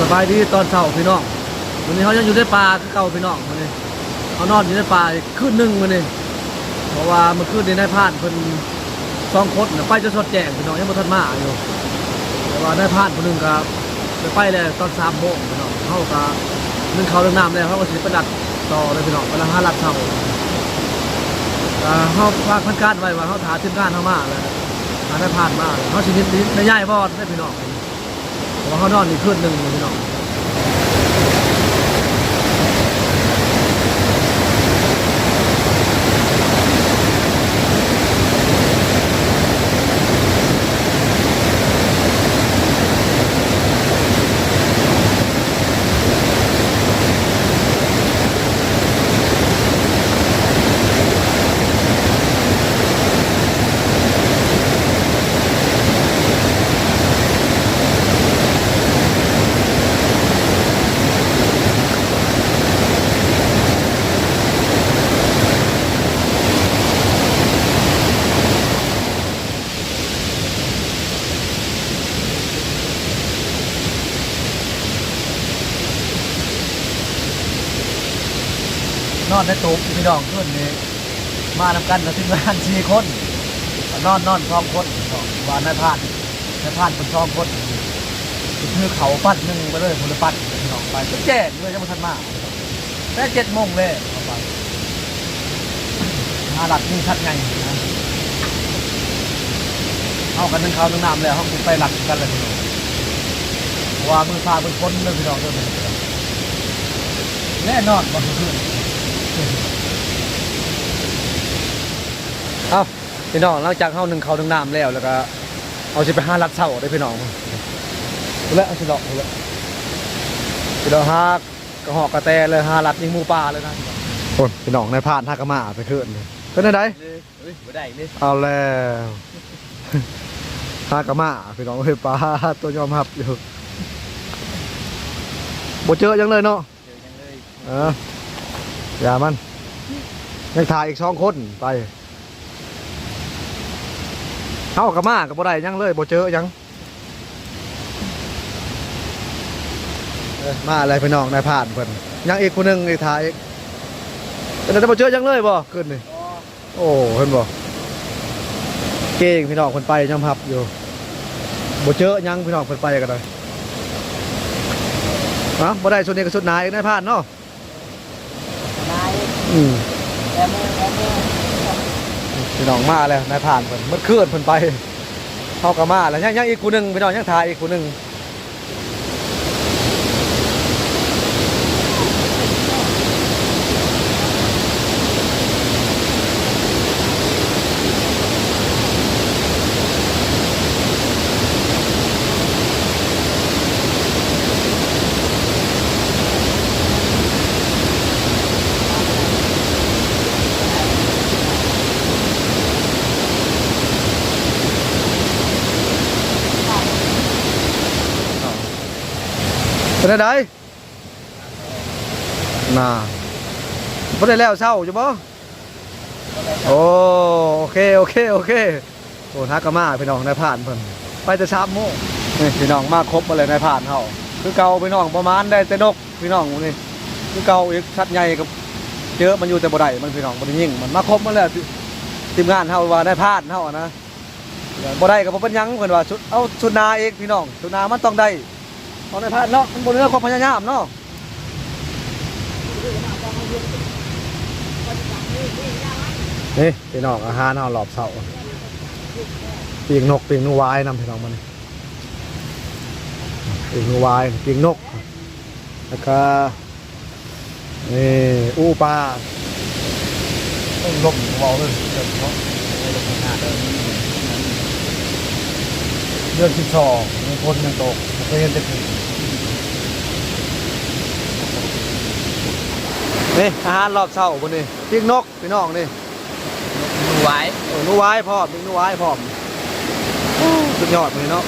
สบายดีตอนเช้าพี่น้องวันนี้เขายังอยู่ในป่าคือเก่าพี่น้องวันนี้เขานอนอยู่ในป่าอีกคืนหนึ่งวันนี้เพราะว่ามื่อคืนในี้นายพานเพิ่นสองคนไปจะสดแจงพี่น้องยังบ่ทันมาอยู่แต่ว่านายพรานคนหนึ่งก็ไปไปแล้วตอนสามโมงพี่น้องเขาก็นึ่งเขาวนึ่งน้ำแล้วเขาก็สิไปดักต่อเลยพี่น้องเวลาห้าลัดเช้าอ่าเขาวางพันการไว้ว่าเขาถาทีมงานเขามาแล้วหานายพรานมาเขาสินิดนิดในย่ายบอดได้พี่น้อง ว่าเขานอนอีกคืนหนึ่งพี่น้อง นอนในตู้พี่น้องคืนนี้มานำกันนะทีมงานสี่คน นอนนอนสองคนพี่น้องวานนายพานนายพานเป็นสองคนคือเขาปั้นหนึ่งไปเลยพละปั้นพี่น้องไปแจ้งเลยจะมาทันมาแต่เจ็ดโมงเลยเอาไปหาหลักนี่ชัดไงนะเอากันนึ่งเขาวนึ่งน้ำแล้วห้องไปหลักกันเลยพี่น้องว่ามือฟ้ามือคนเลยพี่น้องเด้อแน่นอนบ่คือ เอาพี่น้องหลังจากเข้าหนึ่งเขาหนึ่งน้ำแล้วแล้วก็ เอาสิไปห้ารัดเสาได้พี่น้องเอาละเอาสิดอกเอาละพี่น้องฮากกระหอกกระแตเลยห้ารัดยิงหมูป่าเลยนะคนพี่น้องในพานท่ากระมาไปขึ้นเลยเป็นไงเลยเฮ้ยบ่ได้เลยเอาแล้วท่ากระมาพี่น้องเฮ้ยปลาตัวยอมรับอยู่บ่เจอยังเลยเนาะเจอยังเลยเออ อย่ามันยังถ่ายอีกสองคนไปเข้ากับมากับบ่ได้ยังเลยบ่เจอยังเออมาอะไรพี่น้องนายผ่านเพิ่นยังอีกคนหนึงอีกถ่ายอีกแต่แต่บ่เจอยังเลยบ่ขึ้นนี่โอ้เห็นบ่เก่งพี่น้องคนไปยอมรับอยู่บ่เจอยังพี่น้องเพิ่นไปกันเลยฮะบ่ได้ชุดนี้ก็ชุดนายอีกนายผ่านเนาะนาย อืมพี่น้องมาแล้วนายผ่านเพิ่นเมื่อคืนเพิ่นไปเขาก็มาแล้วยังยังอีกคู่หนึงพี่น้องยังถ่ายอีกคู่หนึง เป็นไดน่าบ่ได้แล้วเช้าอยู่บ่โอ้โอเคโอเคโอเคโอ้ทักก็มาพี่น้องนายผ่านเพิ่นไปแต่3โมนี่พี่น้องมาครบมาเลยนายผ่านเฮาคือเก่าพี่น้องประมาณได้แต่นกพี่น้องนี่คือเก่าอีกชัดใหญ่กับเจอมันอยู่แต่บ่ได้มันพี่น้องบ่ได้ยิ่งมันมาครบมาแล้วทีมงานเฮาว่านายผ่านเฮาอะนะบ่ได้ก็บ่เป็นหยังเพิ่นว่าชุดเอาชุดนาเองพี่น้องชุดนามันต้องได้ เอาในพาดเนาะมันบนเรือความพยายามเนาะนี่พี่น้องอาหารเอาหลอบเสาปีกนกปีกนูวายนำพี่น้องมันปีกนูวายปีกนกแล้วก็นี่อู้ปลาต้องลมเบาเลยเดือนเนาะ เดือนสิบสองมีคนยังตกเคยเห็นแต่ผีนี่อาหารรอบเช้าบนนี่ปิ้งนกพี่น้องนี่ดูไว้เออนูไว้พร้อมปิ้งนูไว้พร้อมโอ้สุดยอดเลยเนาะ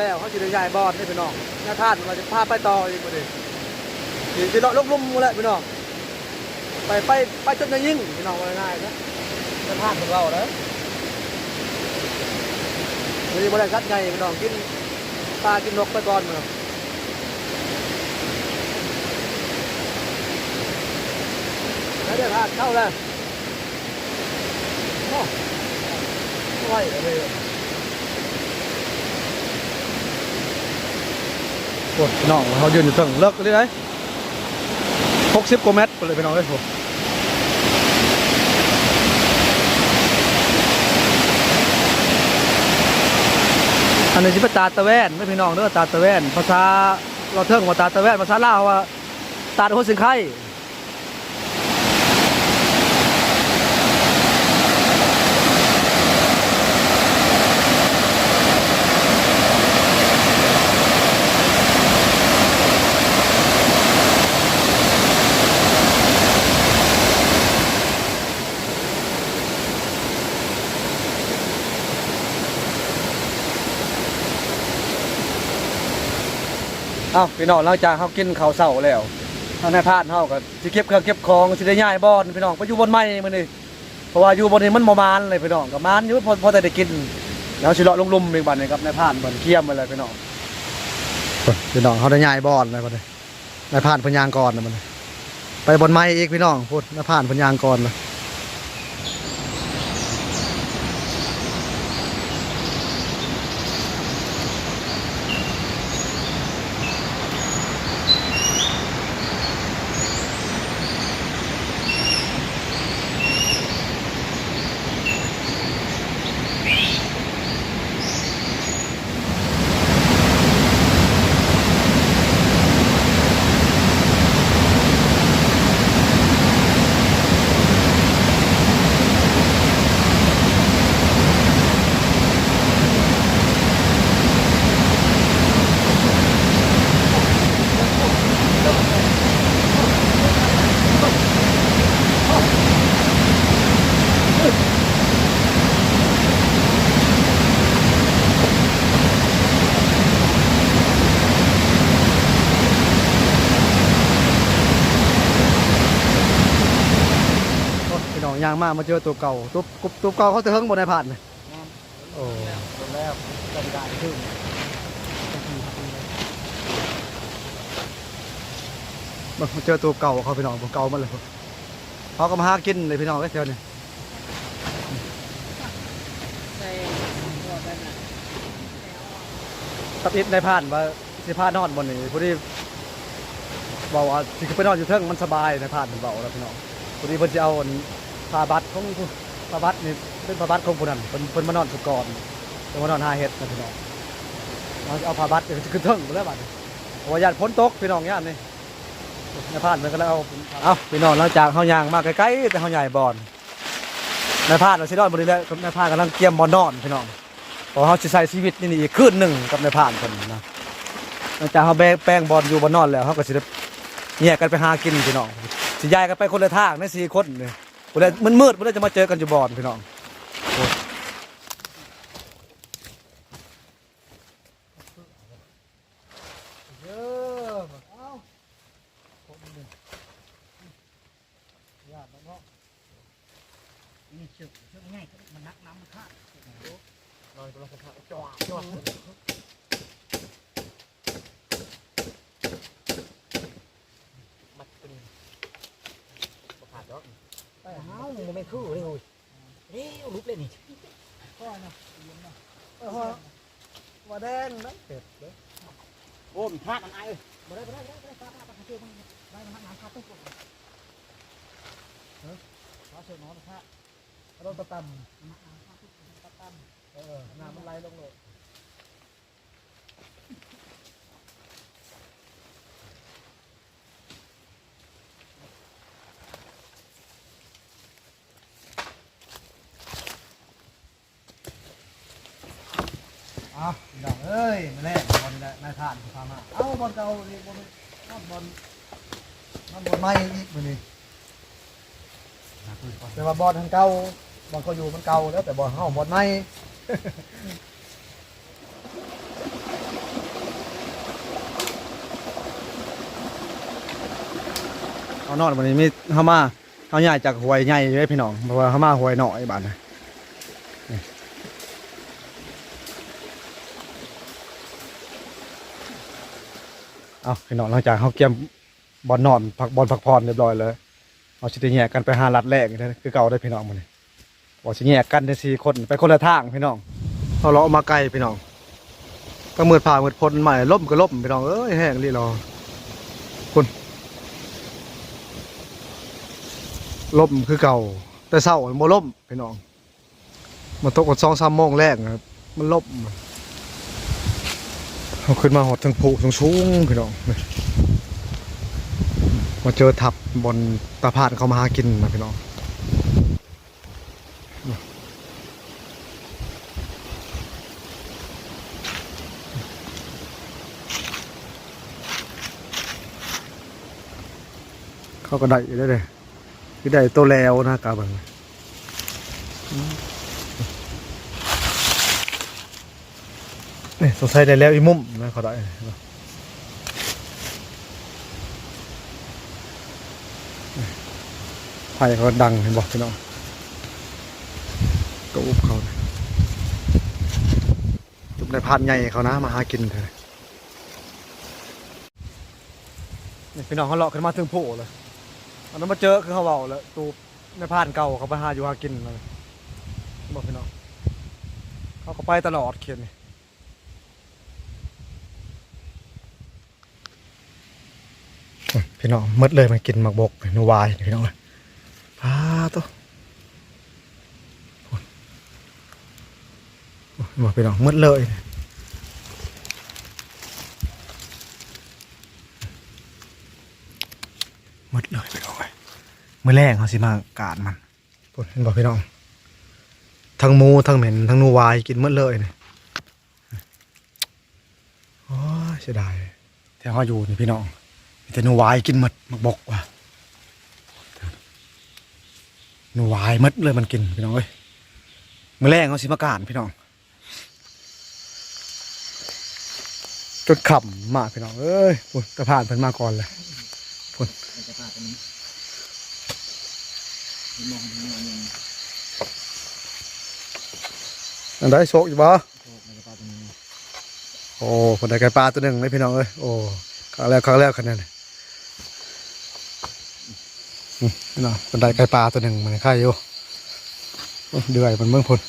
แล้วเขาจะได้ย้ายบอลนี่พี่น้องหน้าท่านเราจะพาไปต่ออีกประเดี๋ยวสิเลาะลุ่มๆหมดแล้วพี่น้องไปไปไปจนจะยิ่งพี่น้องง่ายๆนะหน้าท่านของเราเด้วันนี้บริษัทใหญ่พี่น้องกินปลากินนกไปก่อนพี่น้องแล้วเดี๋ยวพาเข้าแล้วโอ้ไหวเลย อ้ยน้องเขายืนอยู่ตึงเลิกเลยไหมหกสิบกว่าเมตรไปเลยไปน้องเลยผมอันนี้ที่เป็นตาตะแวนไม่พี่น้องเด้อตาตะแวนภาษาเราเทิงว่าตาตะแวนภาษาลาวว่าตาโคสิงไข่ เอ้าพี่น้องหลังจากเขากินข้าวเสาแล้วทางนายพานเขาก็สิเก็บเครื่องเก็บของสิได้ย้ายบอนพี่น้องไปอยู่บนไม้มันนี่เพราะว่าอยู่บนนี้มันบ่มานเลยพี่น้องกับมานอยู่พอพอแต่ได้กินแล้วสิเลาะลงลุ่มอีกบัดนี้ครับนายพานเบิ่นเคี่ยมไปเลยพี่น้องพี่น้องเขาได้ย้ายบอนเลยบัดนี้นายพานพิ่นยางก่อนนะบันไปบนไม้อีกพี่น้องพูดนายพานพิ่นยางก่อนเลย โอ้ยพี่น้องยางมากมาเจอตัวเก่าตัวกบตัวเก่าเขาจะเฮิงบนนายผ่านเลยโอ้ตัวแรกจำได้ขึ้นมาเจอตัวเก่าเขาพี่น้องตัวเก่ามาเลยเขาก็มาหากินเลยพี่น้องไอ้เท่านี้ใส่ตัวกันน่ะตับอิดนายผ่านว่าสิพานอนบนนี้พอดีบอกว่าสิไปนอนอยู่เทิงมันสบายนายผ่านเบาแล้วพี่น้องพอดีเพิ่นจะเอาอัน ผ้าบัตรของผู้ผ้าบัตรนี่เป็นผ้าบัตรของผู้นั้นเพิ่นเพิ่นมานอนสุกรเพิ่นมานอนหาเห็ดนะพี่น้องเอาเอาผ้าบัตรไปขึ้นเทิงไปแล้วบัดนี้เพรวาญาติพ้นตกพี่น้องญาตินี่นายพานมันก็เลยเอาเอาพี่น้องหลังจากเฮายางมาใกล้ๆแต่เฮาใหญ่บอนนายพานเราสินอนบนนี้แล้วนายพานกำลังเตรียมบอนนอนพี่น้องพราะเฮาสิใช้ชีวิตนี่อีกคืนหนึ่งกับนายพานเพิ่นนะหลังจากเฮาแบกแป้งบอลอยู่บอนนอนแล้วเฮาก็สิได้แยกกันไปหากินพี่น้องสิยายกันไปคนละทางในสี่คนนี่ บ่ได้มันมืดบ่ได้จะมาเจอกันอยู่บอนพี่น้อง เอ้ามันไม่คู่เลยโอ้ยเร็วลุกเลยนี่พ่อเนาะเออว่าแดงนะเผ็ดเลยโอ้มพลาดอันไอ้บ่ได้บ่ได้บ่ได้บ่ได้พลาดพลาดพลาดเชื่อมันได้มันน้ำขาดตุ๊กฟ้าเสือน้องนะฮะรถตะตำตะตำเออน้ำมันไหลลงเลยอ้าวดอกเอ้ย มาแรกบอลนายทานพามาเอ้าบอลเก่านี่บอลนอนบอลนอนบอลใหม่อีกมือนี้แต่ว่าบอลทางเก่าบอลเขาอยู่มันเก่าแล้วแต่บอลเฮาบอลใหม่เอานอนวันนี้มีเฮามาเฮาใหญ่จากหวยใหญ่เลยพี่น้องเพราะว่าเฮามาหวยน้อยบาดนะ เอาพี่น้องหลังจากเฮาเกมบอลนอนพักบอลพักผ่อนเรียบร้อยเลยเอาสิได้แยกกันไปหารัดแรกนี่นะคือเก่าได้พี่น้องมื้อนี้บอกสิแยกกันได้สี่คนไปคนละทางพี่น้องเอาเราะมาไกลพี่น้องก็มืดผ่ามืดพ้นใหม่ล่มก็ล่มพี่น้องเอ้ยแห้งรีรอคุณล่มคือเก่า แต่เศร้ามล่มพี่น้องมันตกกันสองสามโมงแรกครับมันล่ม เอาขึ้นมาหอดทั้งผูทั้งสูงพี่น้องมาเจอทับบนตะพานเขามาหากินนะพี่น้องเขาก็ได้ได้เลยคือได้ตัวแล้วนะกาบัง นี่สงสัยได้แล้วอีมุมนะเขาได้ไผ่เขาดังเห็นบอกพี่น้องก็อุบเขานะจุกในพานใหญ่เขานะ มาหากินเถอะนี่พี่น้องเขาเลาะขึ้นมาถึงโผเลยอันนั้นมาเจอคือเขาเบาแล้วตูในพานเก่าเขาไปหาอยู่หากินเลยบอกพี่น้องเขาก็ไปตลอดเขียนนี่ พี่น้องมดเลยมากินหมักบกหนูวายพี่น้องเลยพาตัวบอกไปน้องมืดเลยมืดเลยไปน้องเลยมือแรกเขาสิมาการมันพูดเห็นบอกพี่น้องทั้งมูทั้งเหม็นทั้งนูวายกินมืดเลยเนี่ยโอ้เสียดายแต่เขาอยู่นี่พี่น้อง แต่นูวายกินหมดมักบกว่ะหนูวายมดเลยมันกินพี่น้องเอ้ยมือแรงเขาสิมาการพี่น้องจนขำมากพี่น้องเอ้ยพุ่นกระผ่านเพิ่นมาก่อนเลยพุ่นอันได้โชคอยู่บ่โอ้ผลได้ไก่ปลาตัวหนึ่งเลยพี่น้องเอ้ยโอ้ครั้งแรกครั้งแรกขนาดนี้ นี่นะเป็นได้ไก่ปลาตัวหนึ่งมันค่ายอยู่โอ้เดือยมันเมืองพุ่น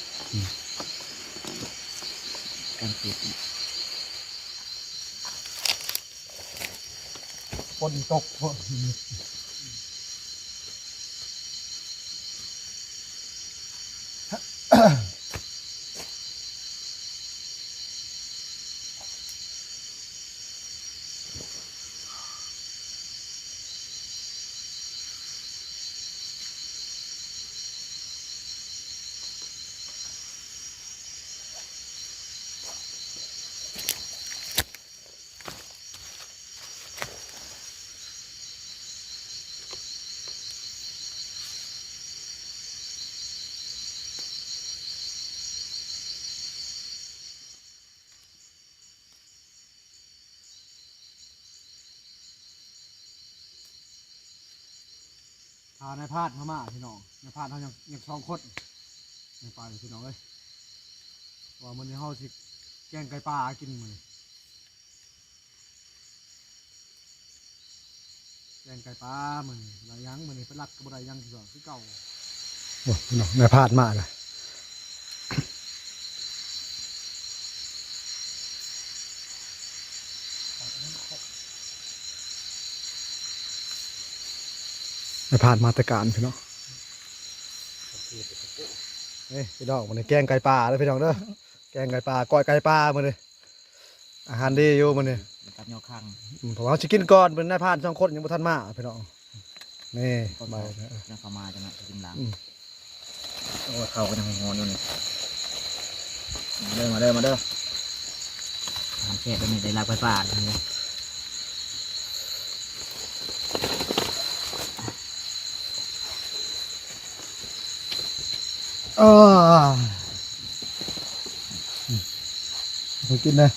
ฝนตกพวก หาในพาดมามาพี่น้องในพาดเขายังยังสองคนในไปพี่น้องเลยว่ามันในเฮาสิแกงไก่ปลากินมือนแกงไก่ปลามือนี้หลายยังมือนี้ไปรักกับบ่ไรยังคือว่าคือเก่าโอ้พี่น้องในพาดมาเลย ในพาดมาแตรการพี่น้องนี่พี่น้องมันนี่แกงไก่ปลาเลยพี่น้องเด้อแกงไก่ปลาก้อยไก่ปลามันนี่อาหารดีอยู่มันนี่กับยอคังอืมผมเอาชิกินก่อนเป็นนายพรานสองคนยังบ่ทันมาพี่น้องนี่ก็ไปมาจะเข้ามาจะมากินหลังอืมโอ้เขาก็ยังงอนอยู่นี่มาเด้อมาเด้อมาเด้อทำแค่ไปนี่ได้รักไปป่าเลย ออกินเลย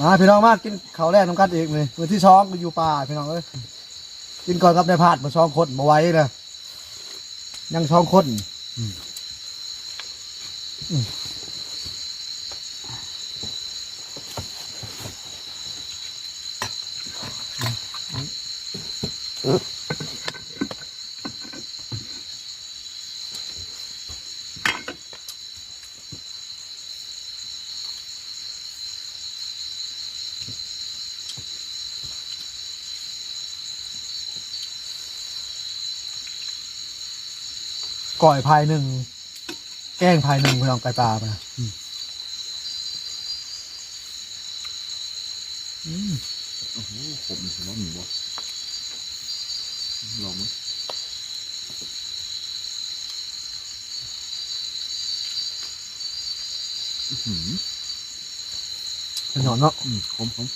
มาพี่น้องมากินข้าวแรกน้ำกันอีกเลยมือที่สองอยู่ป่าพี่น้องเอ้ยกินก่อนกับในายพานมาสองคนมาไว้เลยยังสองคนอืม ก่อยพายหนึ่ง แกล้งพายหนึ่งพี่น้องไก่ปลาไปนะอืมโอ้โหผมถือว่าหมูบ่ ลองมั้ยอื้อหือเป็นหนอนเนาะอืมขมขม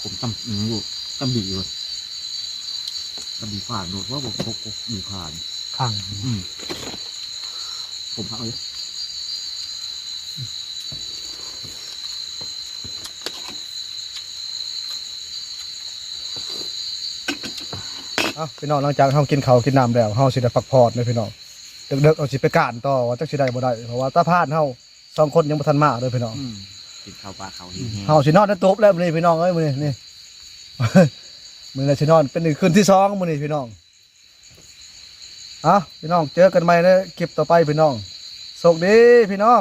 ขมตำอืมอยู่ตำบีเลยตำบีผ่านโดดว่าบอกบอกบอกบีผ่านขังอืมผมพักเลย เอ้าพี่น้องหลังจากเฮากินข้าวกินน้ำแล้วเฮาสิได้พักผ่อนเลยพี่น้องเด็กๆเอาสิไปการต่อว่าจักสิได้บ่ได้เพราะว่าตาพานเฮาสองคนยังบ่ทันมาเลยพี่น้องอืมกินข้าวปลาเขาหิวแห้งเฮาสินอนในโต๊ะแล้วมื้อนี้พี่น้องเอ้ยมื้อนี้นี่ มื้อนี้สินอนเป็นคืนที่สองมื้อนี้พี่น้องเอ้าพี่น้องเจอกันใหม่ในคลิปต่อไปพี่น้องโชคดีพี่น้อง